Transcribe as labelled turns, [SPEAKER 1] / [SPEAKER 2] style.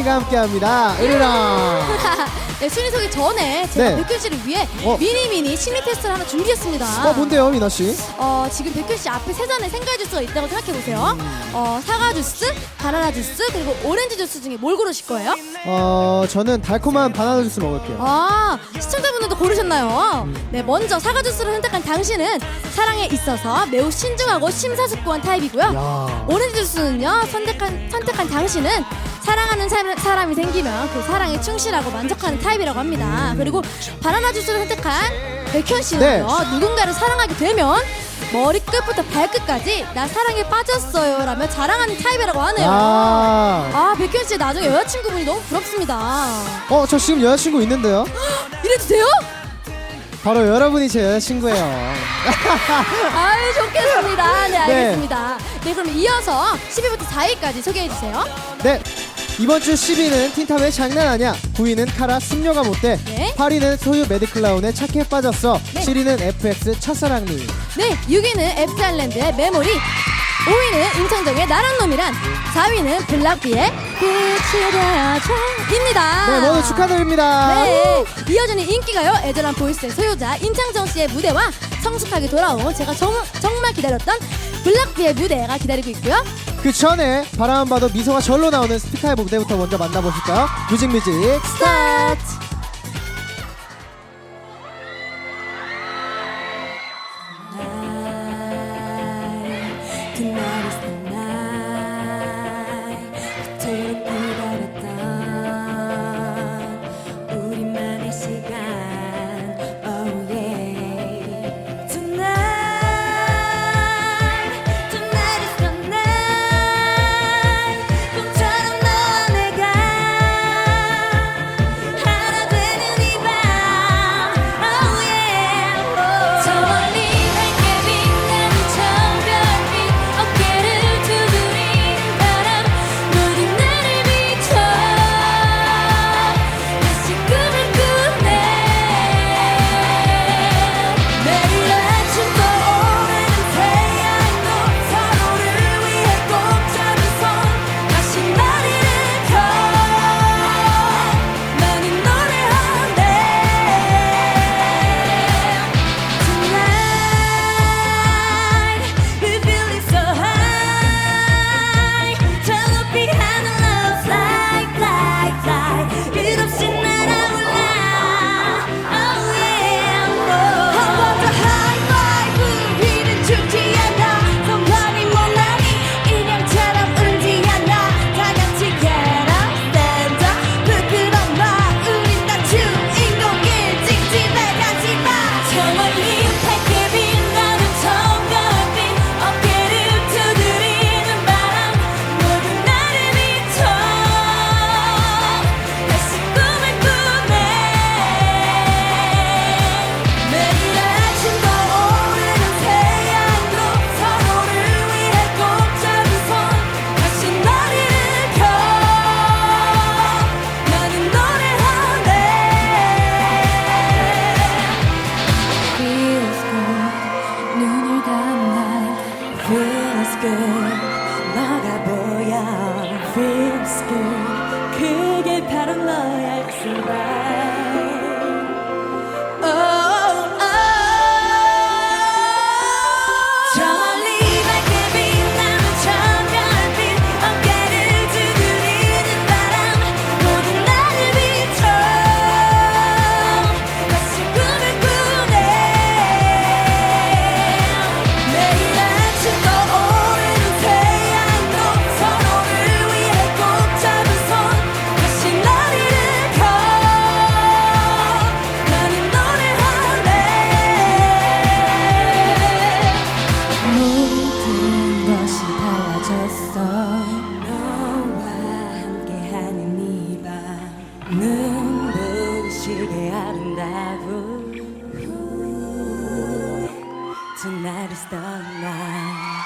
[SPEAKER 1] 미니미니가 함께합니다. 으르랑.
[SPEAKER 2] 네, 순위 소개 전에 제가
[SPEAKER 1] 네.
[SPEAKER 2] 백현 씨를 위해
[SPEAKER 1] 어.
[SPEAKER 2] 미니 미니 심리 테스트를 하나 준비했습니다.
[SPEAKER 1] 어 뭔데요, 미나 씨?
[SPEAKER 2] 어, 지금 백현 씨 앞에 세 잔의 생과일 주스가 있다고 생각해 보세요. 어, 사과 주스, 바나나 주스, 그리고 오렌지 주스 중에 뭘 고르실 거예요?
[SPEAKER 1] 어 저는 달콤한 바나나 주스 먹을게요.
[SPEAKER 2] 아, 시청자분들도 고르셨나요? 네, 먼저 사과 주스를 선택한 당신은 사랑에 있어서 매우 신중하고 심사숙고한 타입이고요.
[SPEAKER 1] 야.
[SPEAKER 2] 오렌지 주스는요, 선택한, 선택한 당신은 사랑하는 사, 사람이 생기면 그 사랑에 충실하고 만족하는 타입이라고 합니다. 그리고 바나나 주스를 선택한 백현 씨는요,
[SPEAKER 1] 네.
[SPEAKER 2] 누군가를 사랑하게 되면 머리끝부터 발끝까지 나 사랑에 빠졌어요 라며 자랑하는 타입이라고 하네요.
[SPEAKER 1] 아.
[SPEAKER 2] 아, 백현 씨 나중에 여자친구분이 너무 부럽습니다.
[SPEAKER 1] 어 저 지금 여자친구 있는데요.
[SPEAKER 2] 이래도 돼요?
[SPEAKER 1] 바로 여러분이 제 여자친구예요.
[SPEAKER 2] 아유 좋겠습니다. 네 알겠습니다. 네, 그럼 이어서 10위부터 4위까지 소개해 주세요.
[SPEAKER 1] 네. 이번 주 10위는 틴탑의 장난 아니야. 9위는 카라 숙녀가 못돼.
[SPEAKER 2] 네.
[SPEAKER 1] 8위는 소유 매드클라운의 착해 빠졌어.
[SPEAKER 2] 네.
[SPEAKER 1] 7위는 FX 첫사랑니.
[SPEAKER 2] 네 6위는 앱스알랜드의 메모리 5위는 임창정의 나란 놈이란 4위는 블락비의 빛이 되어줘입니다.
[SPEAKER 1] 네 모두 축하드립니다.
[SPEAKER 2] 네, 이어지는 인기가요 애절한 보이스의 소유자 임창정 씨의 무대와 성숙하게 돌아온 제가 정, 정말 기다렸던 블락비의 무대가 기다리고 있고요.
[SPEAKER 1] 그 전에 바라만 봐도 미소가 절로 나오는 스피카의 무대부터 먼저 만나보실까요? 뮤직뮤직 스타트!
[SPEAKER 3] Good 너가 보여 Feels good 그게 바로 너야 It's alright 것이 달라졌어. 너와 함께하는 이밤 눈부시게 아름다워. Tonight is the night